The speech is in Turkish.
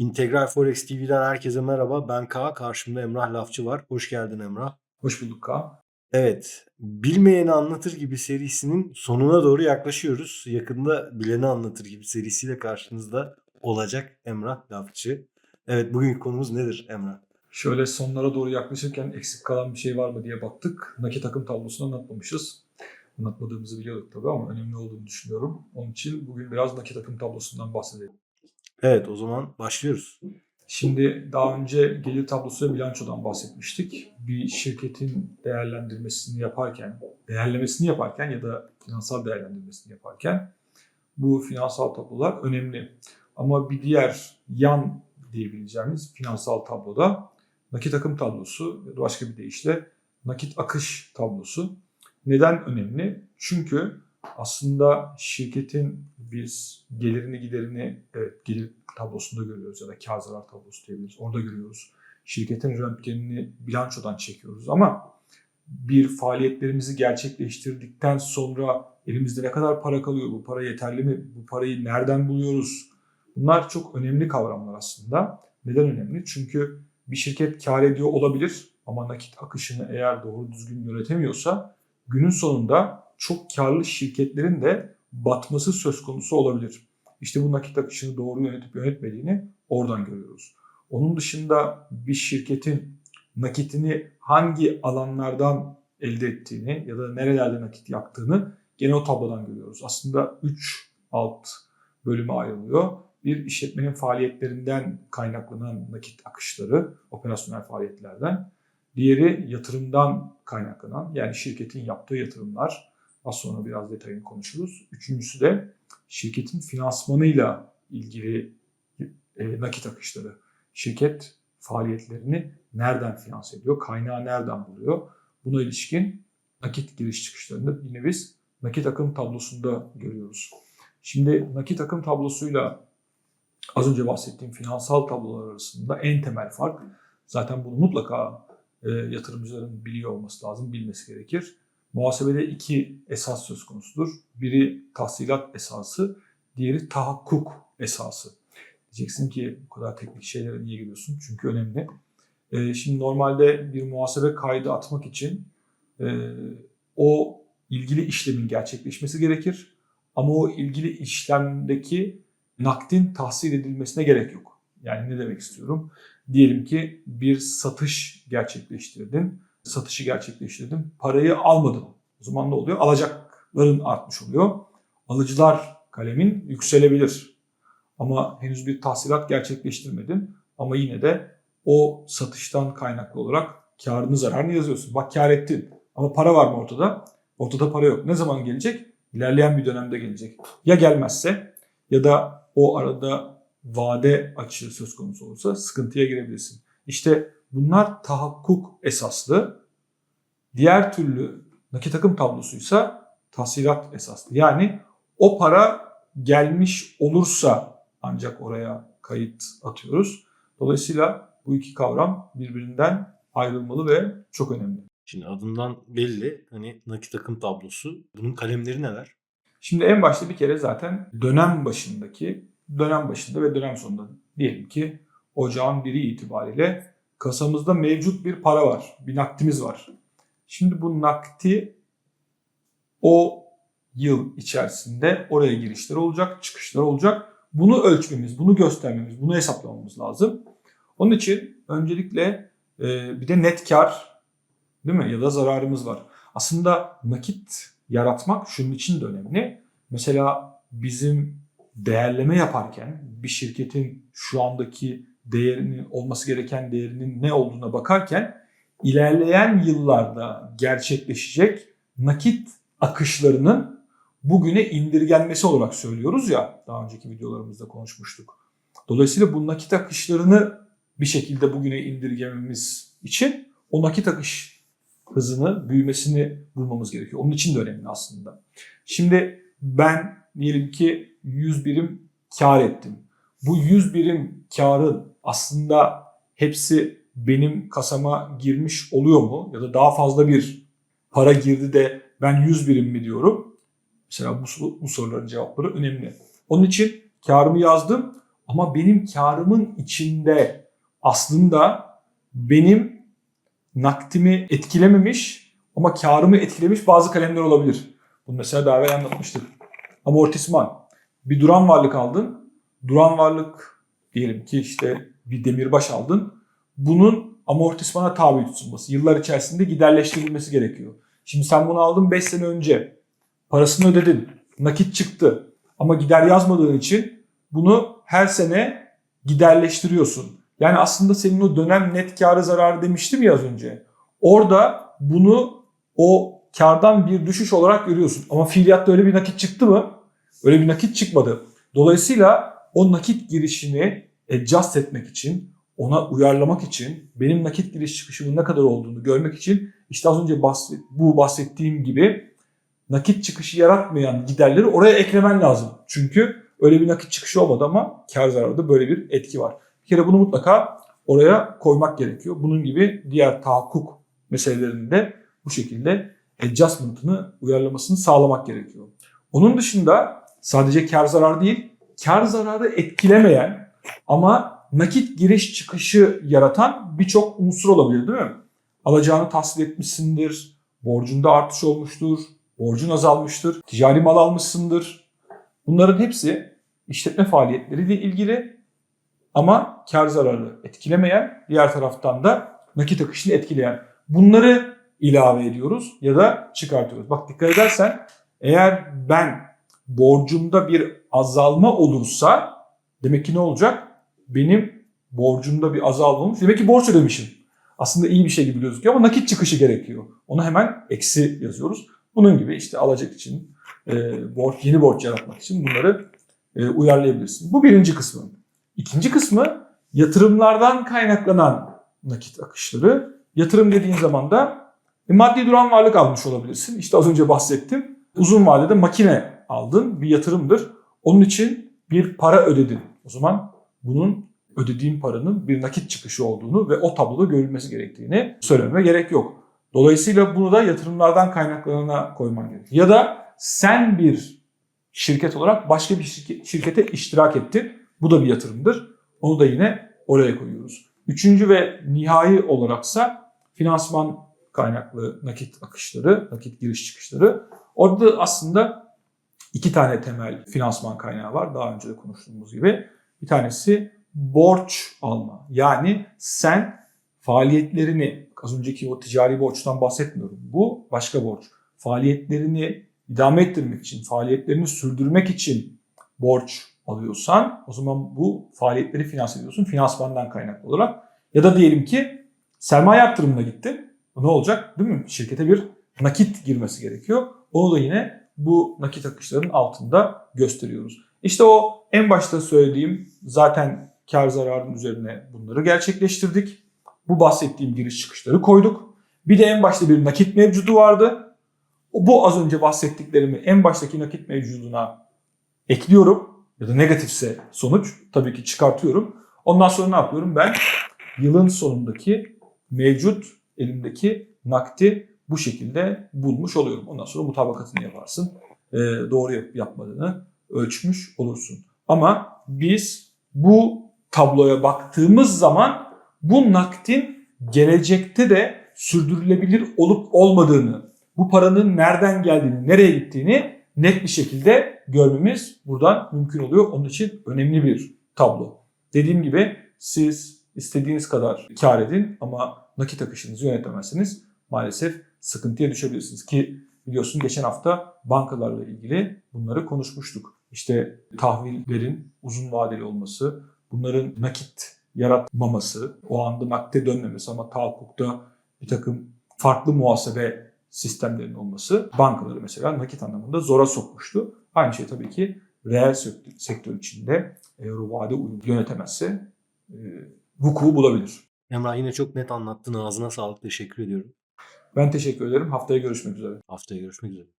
İntegral Forex TV'den herkese merhaba. Ben Kaan, karşımda Emrah Lafçı var. Hoş geldin Emrah. Hoş bulduk Kaan. Evet, Bilmeyeni Anlatır gibi serisinin sonuna doğru yaklaşıyoruz. Yakında Bileni Anlatır gibi serisiyle karşınızda olacak Emrah Lafçı. Evet, bugünkü konumuz nedir Emrah? Şöyle sonlara doğru yaklaşırken eksik kalan bir şey var mı diye baktık. Nakit akım tablosunu anlatmamışız. Anlatmadığımızı biliyorduk tabii ama önemli olduğunu düşünüyorum. Onun için bugün biraz nakit akım tablosundan bahsedelim. Evet, o zaman başlıyoruz. Şimdi daha önce gelir tablosu ve bilançodan bahsetmiştik. Bir şirketin değerlendirmesini yaparken, değerlemesini yaparken ya da finansal değerlendirmesini yaparken bu finansal tablolar önemli. Ama bir diğer yan diyebileceğimiz finansal tabloda nakit akım tablosu ya da başka bir deyişle nakit akış tablosu. Neden önemli? Çünkü aslında şirketin biz gelirini giderini evet gelir tablosunda görüyoruz ya da kar zarar tablosu diyebiliriz. Orada görüyoruz. Şirketin röntgenini bilançodan çekiyoruz ama bir faaliyetlerimizi gerçekleştirdikten sonra elimizde ne kadar para kalıyor? Bu para yeterli mi? Bu parayı nereden buluyoruz? Bunlar çok önemli kavramlar aslında. Neden önemli? Çünkü bir şirket kar ediyor olabilir ama nakit akışını eğer doğru düzgün yönetemiyorsa günün sonunda çok karlı şirketlerin de batması söz konusu olabilir. İşte bu nakit akışını doğru yönetip yönetmediğini oradan görüyoruz. Onun dışında bir şirketin nakitini hangi alanlardan elde ettiğini ya da nerelerde nakit yaktığını gene o tablodan görüyoruz. Aslında 3 alt bölüme ayrılıyor. Bir işletmenin faaliyetlerinden kaynaklanan nakit akışları, operasyonel faaliyetlerden. Diğeri yatırımdan kaynaklanan yani şirketin yaptığı yatırımlar. Az sonra biraz detayını konuşuruz. Üçüncüsü de şirketin finansmanıyla ilgili e, nakit akışları. Şirket faaliyetlerini nereden finanse ediyor, kaynağı nereden buluyor? Buna ilişkin nakit giriş çıkışlarını yine biz nakit akım tablosunda görüyoruz. Şimdi nakit akım tablosuyla az önce bahsettiğim finansal tablolar arasında en temel fark zaten bunu mutlaka e, yatırımcıların biliyor olması lazım, bilmesi gerekir. Muhasebede iki esas söz konusudur. Biri tahsilat esası, diğeri tahakkuk esası. Diyeceksin ki bu kadar teknik şeylere niye giriyorsun? Çünkü önemli. Ee, şimdi normalde bir muhasebe kaydı atmak için e, o ilgili işlemin gerçekleşmesi gerekir. Ama o ilgili işlemdeki nakdin tahsil edilmesine gerek yok. Yani ne demek istiyorum? Diyelim ki bir satış gerçekleştirdin satışı gerçekleştirdim. Parayı almadım. O zaman ne oluyor? Alacakların artmış oluyor. Alıcılar kalemin yükselebilir. Ama henüz bir tahsilat gerçekleştirmedin. Ama yine de o satıştan kaynaklı olarak karını zararını yazıyorsun. Bak kar ettin. Ama para var mı ortada? Ortada para yok. Ne zaman gelecek? İlerleyen bir dönemde gelecek. Ya gelmezse ya da o arada vade açığı söz konusu olursa sıkıntıya girebilirsin. İşte Bunlar tahakkuk esaslı. Diğer türlü nakit akım tablosuysa tahsilat esaslı. Yani o para gelmiş olursa ancak oraya kayıt atıyoruz. Dolayısıyla bu iki kavram birbirinden ayrılmalı ve çok önemli. Şimdi adından belli hani nakit akım tablosu. Bunun kalemleri neler? Şimdi en başta bir kere zaten dönem başındaki, dönem başında ve dönem sonunda diyelim ki ocağın biri itibariyle kasamızda mevcut bir para var. Bir nakdimiz var. Şimdi bu nakti o yıl içerisinde oraya girişler olacak, çıkışlar olacak. Bunu ölçmemiz, bunu göstermemiz, bunu hesaplamamız lazım. Onun için öncelikle e, bir de net kar değil mi ya da zararımız var. Aslında nakit yaratmak şunun için de önemli. Mesela bizim değerleme yaparken bir şirketin şu andaki değerinin olması gereken değerinin ne olduğuna bakarken ilerleyen yıllarda gerçekleşecek nakit akışlarının bugüne indirgenmesi olarak söylüyoruz ya daha önceki videolarımızda konuşmuştuk. Dolayısıyla bu nakit akışlarını bir şekilde bugüne indirgememiz için o nakit akış hızını, büyümesini bulmamız gerekiyor. Onun için de önemli aslında. Şimdi ben diyelim ki 100 birim kar ettim. Bu 100 birim karın aslında hepsi benim kasama girmiş oluyor mu? Ya da daha fazla bir para girdi de ben 100 birim mi diyorum? Mesela bu, bu soruların cevapları önemli. Onun için karımı yazdım Ama benim karımın içinde aslında benim nakdimi etkilememiş ama karımı etkilemiş bazı kalemler olabilir. Bunu mesela daha evvel anlatmıştık. Amortisman. Bir duran varlık aldın. Duran varlık diyelim ki işte bir demirbaş aldın. Bunun amortismana tabi tutulması, yıllar içerisinde giderleştirilmesi gerekiyor. Şimdi sen bunu aldın 5 sene önce. Parasını ödedin. Nakit çıktı. Ama gider yazmadığın için bunu her sene giderleştiriyorsun. Yani aslında senin o dönem net karı zararı demiştim ya az önce. Orada bunu o kardan bir düşüş olarak görüyorsun. Ama fiiliyatta öyle bir nakit çıktı mı? Öyle bir nakit çıkmadı. Dolayısıyla o nakit girişini adjust etmek için, ona uyarlamak için, benim nakit giriş çıkışımın ne kadar olduğunu görmek için işte az önce bahset, bu bahsettiğim gibi nakit çıkışı yaratmayan giderleri oraya eklemen lazım. Çünkü öyle bir nakit çıkışı olmadı ama kar zararda böyle bir etki var. Bir kere bunu mutlaka oraya koymak gerekiyor. Bunun gibi diğer tahakkuk meselelerinde bu şekilde adjustment'ını, uyarlamasını sağlamak gerekiyor. Onun dışında sadece kar zarar değil, kar zararı etkilemeyen ama nakit giriş çıkışı yaratan birçok unsur olabilir değil mi? Alacağını tahsil etmişsindir, borcunda artış olmuştur, borcun azalmıştır, ticari mal almışsındır. Bunların hepsi işletme faaliyetleriyle ilgili ama kar zararı etkilemeyen, diğer taraftan da nakit akışını etkileyen. Bunları ilave ediyoruz ya da çıkartıyoruz. Bak dikkat edersen eğer ben borcumda bir azalma olursa demek ki ne olacak? Benim borcumda bir azalma olmuş. Demek ki borç ödemişim. Aslında iyi bir şey gibi gözüküyor ama nakit çıkışı gerekiyor. Onu hemen eksi yazıyoruz. Bunun gibi işte alacak için, e, borç, yeni borç yaratmak için bunları e, uyarlayabilirsin. Bu birinci kısmı. İkinci kısmı yatırımlardan kaynaklanan nakit akışları. Yatırım dediğin zaman da e, maddi duran varlık almış olabilirsin. İşte az önce bahsettim. Uzun vadede makine aldın, bir yatırımdır. Onun için bir para ödedin. O zaman bunun ödediğin paranın bir nakit çıkışı olduğunu ve o tabloda görülmesi gerektiğini söylememe gerek yok. Dolayısıyla bunu da yatırımlardan kaynaklanana koyman gerekiyor. Ya da sen bir şirket olarak başka bir şirke- şirkete iştirak ettin. Bu da bir yatırımdır. Onu da yine oraya koyuyoruz. Üçüncü ve nihai olaraksa finansman kaynaklı nakit akışları, nakit giriş çıkışları. Orada aslında iki tane temel finansman kaynağı var. Daha önce de konuştuğumuz gibi. Bir tanesi borç alma. Yani sen faaliyetlerini, az önceki o ticari borçtan bahsetmiyorum. Bu başka borç. Faaliyetlerini idame ettirmek için, faaliyetlerini sürdürmek için borç alıyorsan o zaman bu faaliyetleri finanse ediyorsun finansmandan kaynaklı olarak. Ya da diyelim ki sermaye arttırımına gittin. Ne olacak? Değil mi? Şirkete bir nakit girmesi gerekiyor. Onu da yine bu nakit akışlarının altında gösteriyoruz. İşte o en başta söylediğim zaten kar zararın üzerine bunları gerçekleştirdik. Bu bahsettiğim giriş çıkışları koyduk. Bir de en başta bir nakit mevcudu vardı. Bu az önce bahsettiklerimi en baştaki nakit mevcuduna ekliyorum. Ya da negatifse sonuç tabii ki çıkartıyorum. Ondan sonra ne yapıyorum? Ben yılın sonundaki mevcut elimdeki nakti bu şekilde bulmuş oluyorum. Ondan sonra mutabakatını yaparsın. Ee, doğru yapıp yapmadığını ölçmüş olursun. Ama biz bu tabloya baktığımız zaman bu naktin gelecekte de sürdürülebilir olup olmadığını, bu paranın nereden geldiğini, nereye gittiğini net bir şekilde görmemiz buradan mümkün oluyor. Onun için önemli bir tablo. Dediğim gibi siz istediğiniz kadar kar edin ama nakit akışınızı yönetemezseniz maalesef sıkıntıya düşebilirsiniz. Ki biliyorsun geçen hafta bankalarla ilgili bunları konuşmuştuk. İşte tahvillerin uzun vadeli olması, bunların nakit yaratmaması, o anda nakde dönmemesi ama tahakkukta bir takım farklı muhasebe sistemlerinin olması bankaları mesela nakit anlamında zora sokmuştu. Aynı şey tabii ki reel sektör, sektör içinde eğer o vade yönetemezse e, vuku bulabilir. Emrah yine çok net anlattın. Ağzına sağlık. Teşekkür ediyorum. Ben teşekkür ederim. Haftaya görüşmek üzere. Haftaya görüşmek üzere.